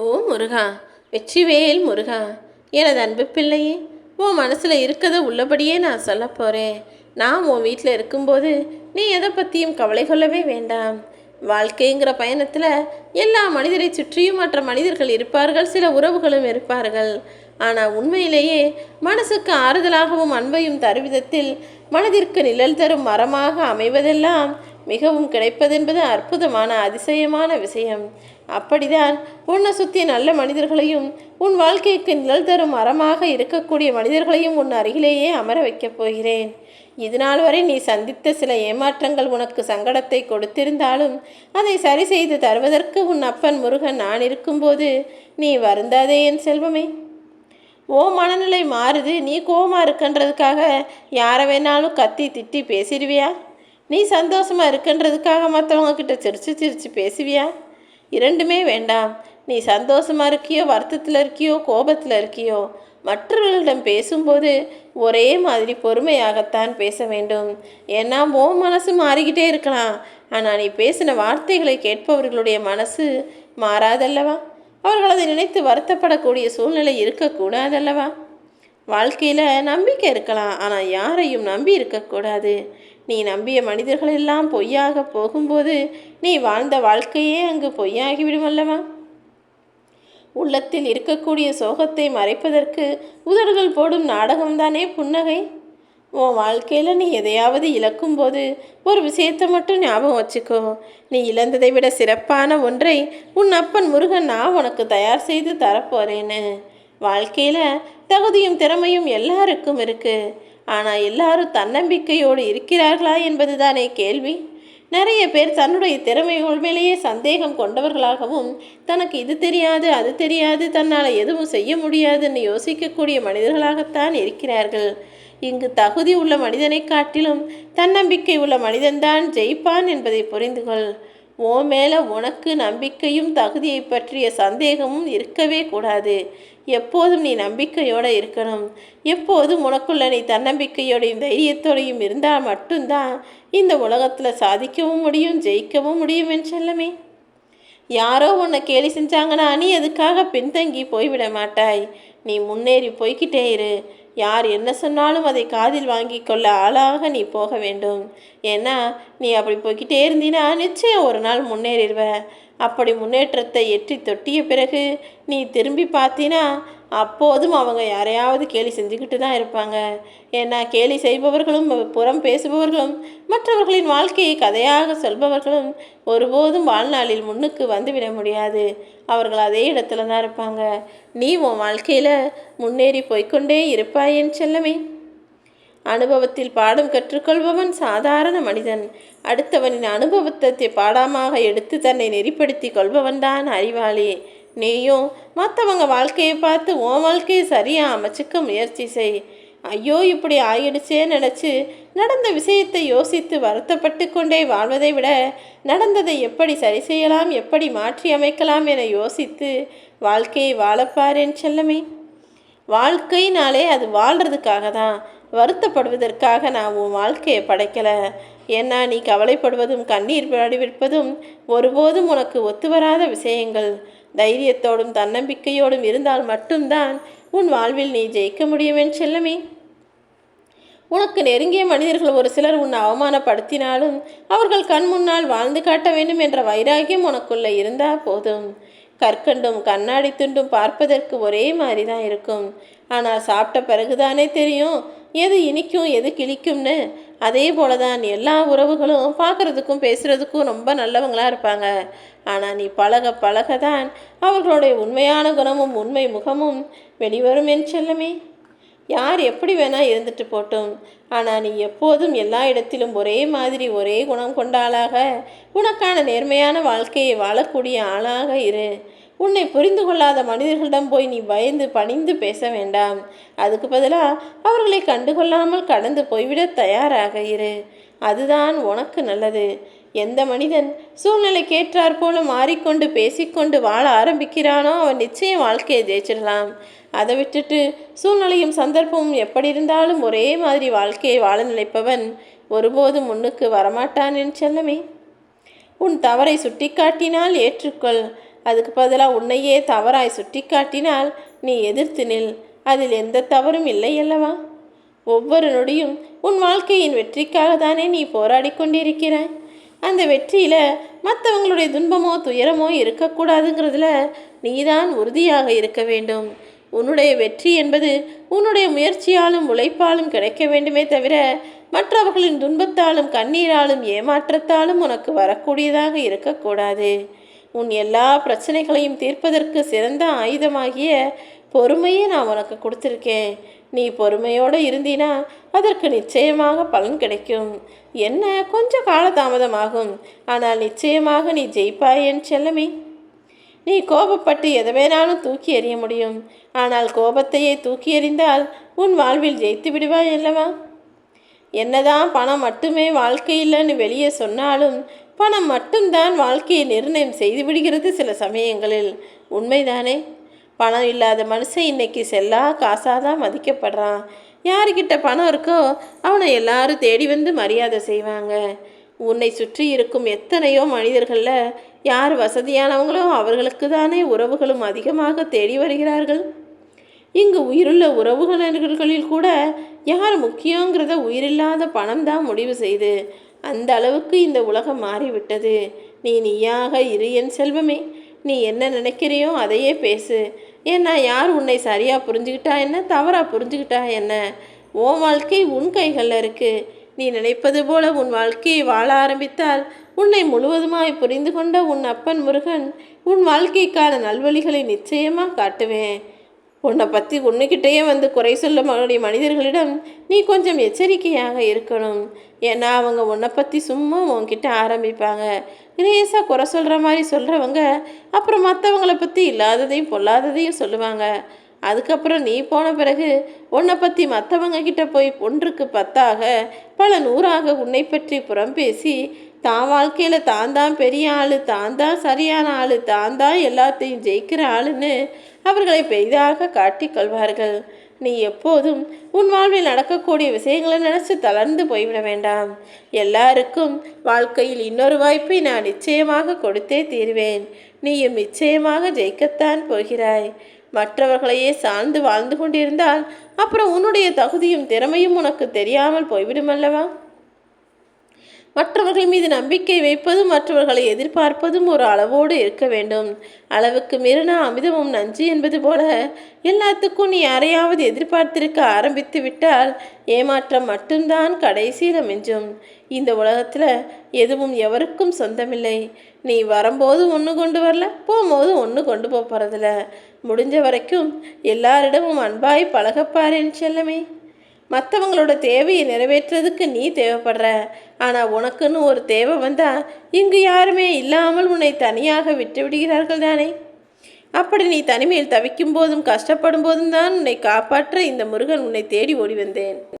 ஓ முருகா வெற்றிவேல் முருகா எனது அன்பு பிள்ளையே உன் மனசில் இருக்கதை உள்ளபடியே நான் சொல்ல போகிறேன் நான் உன் வீட்டில் இருக்கும்போது நீ எதை பற்றியும் கவலை கொள்ளவே வேண்டாம். வாழ்க்கைங்கிற பயணத்தில் எல்லா மனிதரை சுற்றியும் மற்ற மனிதர்கள் இருப்பார்கள் சில உறவுகளும் இருப்பார்கள். ஆனால் உண்மையிலேயே மனசுக்கு ஆறுதலாகவும் அன்பையும் தருவிதத்தில் மனதிற்கு நிழல் தரும் மரமாக அமைவதெல்லாம் மிகவும் கிடைப்பதென்பது அற்புதமான அதிசயமான விஷயம். அப்படிதான் உன்னை சுற்றி நல்ல மனிதர்களையும் உன் வாழ்க்கைக்கு நிழல் தரும் மரமாக இருக்கக்கூடிய மனிதர்களையும் உன் அருகிலேயே அமர வைக்கப் போகிறேன். இதுநாள் வரை நீ சந்தித்த சில ஏமாற்றங்கள் உனக்கு சங்கடத்தை கொடுத்திருந்தாலும் அதை சரி செய்து தருவதற்கு உன் அப்பன் முருகன் நான் இருக்கும்போது நீ வருந்தாதே என் செல்வமே. ஓ மனநிலை மாறுது. நீ கோவமாக இருக்குன்றதுக்காக யாரை வேணாலும் கத்தி திட்டி பேசிடுவியா? நீ சந்தோஷமாக இருக்குன்றதுக்காக மற்றவங்க கிட்ட சிரிச்சு சிரித்து பேசுவியா? இரண்டுமே வேண்டாம். நீ சந்தோஷமாக இருக்கியோ வருத்தத்தில் இருக்கியோ கோபத்தில் இருக்கியோ மற்றவர்களிடம் பேசும்போது ஒரே மாதிரி பொறுமையாகத்தான் பேச வேண்டும். ஏன்னா ஓ மனசு மாறிக்கிட்டே இருக்கலாம். ஆனால் நீ பேசின வார்த்தைகளை கேட்பவர்களுடைய மனசு மாறாதல்லவா? அவர்கள் அதை நினைத்து வருத்தப்படக்கூடிய சூழ்நிலை இருக்கக்கூடாதல்லவா? வாழ்க்கையில் நம்பிக்கை இருக்கலாம். ஆனால் யாரையும் நம்பி இருக்கக்கூடாது. நீ நம்பிய மனிதர்கள் எல்லாம் பொய்யாக போகும்போது நீ வாழ்ந்த வாழ்க்கையே அங்கு பொய்யாகிவிடும் அல்லவா? உள்ளத்தில் இருக்கக்கூடிய சோகத்தை மறைப்பதற்கு உதடுகள் போடும் நாடகம்தானே புன்னகை? உன் வாழ்க்கையில் நீ எதையாவது இழக்கும்போது ஒரு விஷயத்தை மட்டும் ஞாபகம் வச்சுக்கோ. நீ இழந்ததை விட சிறப்பான ஒன்றை உன் அப்பன் முருகன் நான் உனக்கு தயார் செய்து தரப்போறேன்னு. வாழ்க்கையில் தகுதியும் திறமையும் எல்லாருக்கும் இருக்குது ஆனால் எல்லாரும் தன்னம்பிக்கையோடு இருக்கிறார்களா என்பது தானே கேள்வி. நிறைய பேர் தன்னுடைய திறமைகள் மேலேயே சந்தேகம் கொண்டவர்களாகவும் தனக்கு இது தெரியாது அது தெரியாது தன்னால் எதுவும் செய்ய முடியாதுன்னு யோசிக்கக்கூடிய மனிதர்களாகத்தான் இருக்கிறார்கள். இங்கு தகுதி உள்ள மனிதனை காட்டிலும் தன்னம்பிக்கை உள்ள மனிதன்தான் ஜெயிப்பான் என்பதை புரிந்து கொள் ஓ மேலே உனக்கு நம்பிக்கையும் தகுதியை பற்றிய சந்தேகமும் இருக்கவே கூடாது. எப்போதும் நீ நம்பிக்கையோடு இருக்கணும். எப்போதும் உனக்குள்ள நீ தன்னம்பிக்கையோடையும் தைரியத்தோடையும் இருந்தால் மட்டும்தான் இந்த உலகத்தில் சாதிக்கவும் முடியும் ஜெயிக்கவும் முடியும் என் செல்லமே. யாரோ உன்னை கேலி செஞ்சாங்கன்னா நீ அதுக்காக பின்தங்கி போய்விட மாட்டாய். நீ முன்னேறி போய்கிட்டே இரு. யார் என்ன சொன்னாலும் அதை காதில் வாங்கி கொள்ள ஆளாக நீ போக வேண்டும். ஏன்னா நீ அப்படி போய்கிட்டே இருந்தீன்னா நிச்சயம் ஒரு நாள் முன்னேறிடுவ. அப்படி முன்னேற்றத்தை எட்டி தொட்டிய பிறகு நீ திரும்பி பார்த்தீன்னா அப்போதும் அவங்க யாரையாவது கேலி செஞ்சுக்கிட்டு தான் இருப்பாங்க. ஏன்னா கேலி செய்பவர்களும் புறம் பேசுபவர்களும் மற்றவர்களின் வாழ்க்கையை கதையாக சொல்பவர்களும் ஒருபோதும் வாழ்நாளில் முன்னுக்கு வந்துவிட முடியாது. அவர்கள் அதே இடத்துல தான் இருப்பாங்க. நீ உன் வாழ்க்கையில் முன்னேறி போய்க்கொண்டே இருப்பாய் என் செல்லமே. அனுபவத்தில் பாடம் கற்றுக்கொள்பவன் சாதாரண மனிதன். அடுத்தவனின் அனுபவத்தை பாடமாக எடுத்து தன்னை நெறிப்படுத்தி கொள்பவன்தான் அறிவாளி. நீயும் மற்றவங்க வாழ்க்கையை பார்த்து உன் வாழ்க்கையை சரியாக அமைச்சிக்க முயற்சி செய். ஐயோ இப்படி ஆயிடுச்சே நினச்சி நடந்த விஷயத்தை யோசித்து வருத்தப்பட்டு கொண்டே வாழ்வதை விட நடந்ததை எப்படி சரி செய்யலாம் எப்படி மாற்றி அமைக்கலாம் என யோசித்து வாழ்க்கையை வாழப்பாரேன் செல்லமே. வாழ்க்கைனாலே அது வாழ்கிறதுக்காக தான் வருத்தப்படுவதற்காக நான் உன் வாழ்க்கையை படைக்கலை. ஏன்னா நீ கவலைப்படுவதும் கண்ணீர் வடிவிற்பதும் ஒருபோதும் உனக்கு ஒத்துவராத விஷயங்கள். தைரியத்தோடும் தன்னம்பிக்கையோடும் இருந்தால் மட்டும்தான் உன் வாழ்வில் நீ ஜெயிக்க முடியும் செல்லமே. உனக்கு நெருங்கிய மனிதர்கள் ஒரு சிலர் உன்னை அவமானப்படுத்தினாலும் அவர்கள் கண் முன்னால் வாழ்ந்து காட்ட வேண்டும் என்ற வைராகியம் உனக்குள்ளே இருந்தால் போதும். கற்கண்டும் கண்ணாடி துண்டும் பார்ப்பதற்கு ஒரே மாதிரி தான் இருக்கும். ஆனால் சாப்பிட்ட பிறகுதானே தெரியும் எது இனிக்கும் எது கிழிக்கும்னு. அதே போல தான் எல்லா உறவுகளும் பார்க்குறதுக்கும் பேசுகிறதுக்கும் ரொம்ப நல்லவங்களாக இருப்பாங்க. ஆனால் நீ பழக பழக தான் அவர்களுடைய உண்மையான குணமும் உண்மை முகமும் வெளிவரும் என் செல்லமே. யார் எப்படி வேணால் இருந்துட்டு போட்டும். ஆனால் நீ எப்போதும் எல்லா இடத்திலும் ஒரே மாதிரி ஒரே குணம் கொண்ட ஆளாக உனக்கான நேர்மையான வாழ்க்கையை வாழக்கூடிய ஆளாக இரு. உன்னை புரிந்து கொள்ளாத மனிதர்களிடம் போய் நீ பயந்து பணிந்து பேச வேண்டாம். அதுக்கு பதிலாக அவர்களை கண்டுகொள்ளாமல் கடந்து போய்விட தயாராக இரு. அதுதான் உனக்கு நல்லது. எந்த மனிதன் சூழ்நிலைக்கேற்றாற் போல மாறிக்கொண்டு பேசிக்கொண்டு வாழ ஆரம்பிக்கிறானோ அவன் நிச்சயம் வாழ்க்கையை ஜெயிச்சிடலாம். அதை விட்டுட்டு சூழ்நிலையும் சந்தர்ப்பமும் எப்படி இருந்தாலும் ஒரே மாதிரி வாழ்க்கையை வாழ நினைப்பவன் ஒருபோதும் முன்னுக்கு வரமாட்டான் என் செல்லமே. உன் தவறை சுட்டிக்காட்டினால் ஏற்றுக்கொள். அதுக்கு பதிலாக உன்னையே தவறாய் சுட்டிக்காட்டினால் நீ எதிர்த்து நில். அதில் எந்த தவறும் இல்லை அல்லவா? ஒவ்வொரு நொடியும் உன் வாழ்க்கையின் வெற்றிக்காக தானே நீ போராடி கொண்டிருக்கிறாய். அந்த வெற்றியில் மற்றவங்களுடைய துன்பமோ துயரமோ இருக்கக்கூடாதுங்கிறதுல நீதான் உறுதியாக இருக்க வேண்டும். உன்னுடைய வெற்றி என்பது உன்னுடைய முயற்சியாலும் உழைப்பாலும் கிடைக்க வேண்டுமே தவிர மற்றவர்களின் துன்பத்தாலும் கண்ணீராலும் ஏமாற்றத்தாலும் உனக்கு வரக்கூடியதாக இருக்கக்கூடாது. உன் எல்லா பிரச்சனைகளையும் தீர்ப்பதற்கு சிறந்த ஆயுதமாகிய பொறுமையை நான் உனக்கு கொடுத்துருக்கேன். நீ பொறுமையோடு இருந்தினா அதற்கு நிச்சயமாக பலன் கிடைக்கும். என்ன? கொஞ்சம் காலதாமதமாகும். ஆனால் நிச்சயமாக நீ ஜெயிப்பாய் என் செல்லமே. நீ கோபப்பட்டு எதை வேணாலும் தூக்கி எறிய முடியும். ஆனால் கோபத்தையே தூக்கி எறிந்தால் உன் வாழ்வில் ஜெயித்து விடுவாய் அல்லவா? என்னதான் பணம் மட்டுமே வாழ்க்கையில்லைன்னு வெளியே சொன்னாலும் பணம் மட்டும்தான் வாழ்க்கையை நிர்ணயம் செய்து விடுகிறது சில சமயங்களில். உண்மைதானே? பணம் இல்லாத மனுஷன் இன்னைக்கு செல்லா காசாக தான் மதிக்கப்படுறான். யாருக்கிட்ட பணம் இருக்கோ அவனை எல்லாரும் தேடி வந்து மரியாதை செய்வாங்க. உன்னை சுற்றி இருக்கும் எத்தனையோ மனிதர்களில் யார் வசதியானவங்களோ அவர்களுக்கு தானே உறவுகளும் அதிகமாக தேடி வருகிறார்கள். இங்கு உயிருள்ள உறவுகளில் கூட யார் முக்கியங்கிறத உயிரில்லாத பணம் தான் முடிவு செய்து அந்த அளவுக்கு இந்த உலகம் மாறிவிட்டது. நீ நீயாக இரு என் செல்வமே. நீ என்ன நினைக்கிறியோ அதையே பேசு. ஏன்னா யார் உன்னை சரியாக புரிஞ்சுக்கிட்டா என்ன தவறாக புரிஞ்சுக்கிட்டா என்ன? உன் வாழ்க்கை உன் கைகளில் இருக்குது நீ நினைப்பது போல உன் வாழ்க்கையை வாழ ஆரம்பித்தால் உன்னை முழுவதுமாய் புரிந்து கொண்ட உன் அப்பன் முருகன் உன் வாழ்க்கைக்கான நல்வழிகளை நிச்சயமாக காட்டுவேன். உன்னை பற்றி உன்னுக்கிட்டேயே வந்து குறை சொல்ல மறுபடிய மனிதர்களிடம் நீ கொஞ்சம் எச்சரிக்கையாக இருக்கணும். ஏன்னா அவங்க உன்னை பற்றி சும்மா உன்கிட்ட ஆரம்பிப்பாங்க. லேசாக குறை சொல்கிற மாதிரி சொல்கிறவங்க அப்புறம் மற்றவங்கள பற்றி இல்லாததையும் பொல்லாததையும் சொல்லுவாங்க. அதுக்கப்புறம் நீ போன பிறகு உன்னை பற்றி மற்றவங்க கிட்ட போய் ஒன்றுக்கு பத்தாக பல நூறாக உன்னை பற்றி புறம் பேசி தான் வாழ்க்கையில் தான் தான் பெரிய ஆள் தான் தான் சரியான ஆள் தான் தான் எல்லாத்தையும் ஜெயிக்கிற ஆளுன்னு அவர்களை பெரிதாக காட்டிக் கொள்வார்கள். நீ எப்போதும் உன் வாழ்வில் நடக்கக்கூடிய விஷயங்களை நினச்சி தளர்ந்து போய்விட வேண்டாம். எல்லாருக்கும் வாழ்க்கையில் இன்னொரு வாய்ப்பை நான் நிச்சயமாக கொடுத்தே தீர்வேன். நீயும் நிச்சயமாக ஜெயிக்கத்தான் போகிறாய். மற்றவர்களையே சார்ந்து வாழ்ந்து கொண்டிருந்தால் அப்புறம் உன்னுடைய தகுதியும் திறமையும் உனக்கு தெரியாமல் போய்விடுமல்லவா மற்றவர்கள் மீது நம்பிக்கை வைப்பதும் மற்றவர்களை எதிர்பார்ப்பதும் ஒரு அளவோடு இருக்க வேண்டும். அளவுக்கு மீறினா அமிதமும் நஞ்சு என்பது போல எல்லாத்துக்கும் நீ யாரையாவது எதிர்பார்த்திருக்க ஆரம்பித்து விட்டால் ஏமாற்றம் மட்டும்தான் கடைசியில் மிஞ்சும். இந்த உலகத்தில் எதுவும் எவருக்கும் சொந்தமில்லை. நீ வரும்போது ஒன்று கொண்டு வரல போகும்போது ஒன்று கொண்டு போகிறதில்ல முடிஞ்ச வரைக்கும் எல்லாரிடமும் அன்பாய் பழகப்பாரேன் செல்லமே. மற்றவங்களோட தேவையை நிறைவேற்றுறதுக்கு நீ தேவைப்படுற. ஆனால் உனக்குன்னு ஒரு தேவை வந்தால் இங்கு யாருமே இல்லாமல் உன்னை தனியாக விட்டு விடுகிறார்கள் தானே? அப்படி நீ தனிமையில் தவிக்கும் போதும் கஷ்டப்படும் போதும் தான் உன்னை காப்பாற்ற இந்த முருகன் உன்னை தேடி ஓடி வந்தேன்.